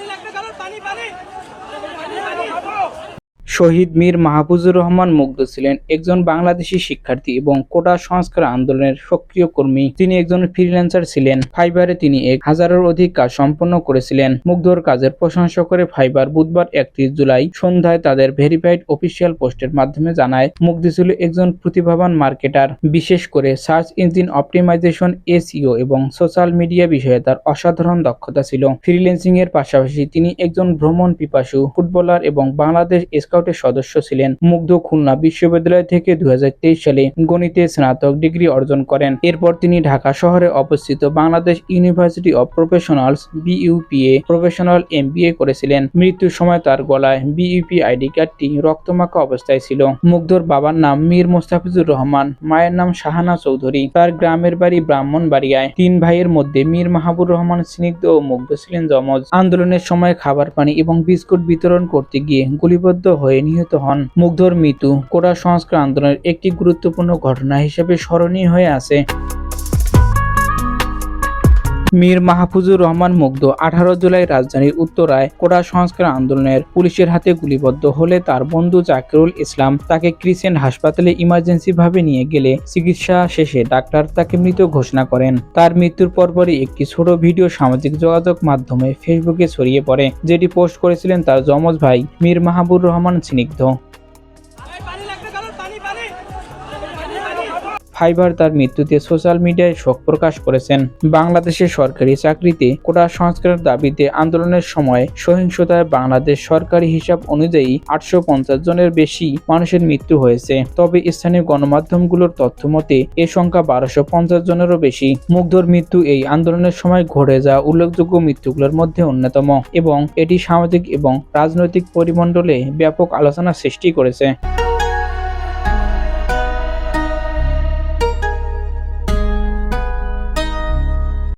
পানি লাগবে কারণ পানি পানি। শহীদ মীর মাহফুজুর রহমান মুগ্ধ ছিলেন একজন বাংলাদেশি শিক্ষার্থী এবং কোটা সংস্কার আন্দোলনের সক্রিয় কর্মী। তিনি একজন ফ্রিল্যান্সার ছিলেন। ফাইবারে তিনি এক হাজারের অধিক কাজ সম্পন্ন করেছিলেন। মুগ্ধর কাজের প্রশংসা করে ফাইবার বুধবার একত্রিশ জুলাই সন্ধ্যায় তাদের ভেরিফাইড অফিসিয়াল পোস্টের মাধ্যমে জানায়, মুগ্ধ ছিল একজন প্রতিভাবান মার্কেটার। বিশেষ করে সার্চ ইঞ্জিন অপটিমাইজেশন, এসইও এবং সোশ্যাল মিডিয়া বিষয়ে তার অসাধারণ দক্ষতা ছিল। ফ্রিল্যান্সিং এর পাশাপাশি তিনি একজন ভ্রমণ পিপাসু, ফুটবলার এবং বাংলাদেশ স্কাউটের সদস্য ছিলেন। মুগ্ধ খুলনা বিশ্ববিদ্যালয় থেকে দু সালে গণিতে স্নাতক ডিগ্রি অর্জন করেন। এরপর তিনি ঢাকা শহরে অবস্থিত Bangladesh university of professionals BUPA professional MBA করেছিলেন। মৃত্যুর সময় তার গলায় বিইউপি আইডি কার্ডটি রক্তমাখা অবস্থায় ছিল। মুগ্ধর বাবার নাম মীর মোস্তাফিজুর রহমান, মায়ের নাম শাহানা চৌধুরী। তার গ্রামের বাড়ি ব্রাহ্মণবাড়িয়ায় তিন ভাইয়ের মধ্যে মীর মাহাবুর রহমান স্নিগ্ধ ও মুগ্ধ ছিলেন যমজ। আন্দোলনের সময় খাবার পানি এবং বিস্কুট বিতরণ করতে গিয়ে গুলিবদ্ধ হয়ে নিহত হন। মুগ্ধর মৃত্যু কোটা সংস্কার আন্দোলনের একটি গুরুত্বপূর্ণ ঘটনা হিসেবে স্মরণীয় হয়ে আছে। মীর মাহফুজুর রহমান মুগ্ধ আঠারো জুলাই রাজধানীর উত্তরায় কোটা সংস্কার আন্দোলনের পুলিশের হাতে গুলিবদ্ধ হলে তার বন্ধু জাকিরুল ইসলাম তাকে ক্রিসেন্ট হাসপাতালে ইমার্জেন্সি ভাবে নিয়ে গেলে চিকিৎসা শেষে ডাক্তার তাকে মৃত ঘোষণা করেন। তার মৃত্যুর পরপরই একটি ছোট ভিডিও সামাজিক যোগাযোগ মাধ্যমে ফেসবুকে ছড়িয়ে পড়ে, যেটি পোস্ট করেছিলেন তার যমজ ভাই মীর মাহবুর রহমান স্নিগ্ধ। ফাইবার তার মৃত্যুতে সোশ্যাল মিডিয়ায় শোক প্রকাশ করেছেন। বাংলাদেশের সরকারি চাকরিতে কোটা সংস্কারের দাবিতে আন্দোলনের সময় সহিংসতায় বাংলাদেশ সরকারি হিসাব অনুযায়ী আটশো পঞ্চাশ জনের বেশি মানুষের মৃত্যু হয়েছে। তবে স্থানীয় গণমাধ্যমগুলোর তথ্য মতে, এ সংখ্যা বারোশো পঞ্চাশ জনেরও বেশি। মুগ্ধর মৃত্যু এই আন্দোলনের সময় ঘটে যাওয়া উল্লেখযোগ্য মৃত্যুগুলোর মধ্যে অন্যতম এবং এটি সামাজিক এবং রাজনৈতিক পরিমণ্ডলে ব্যাপক আলোচনা সৃষ্টি করেছে।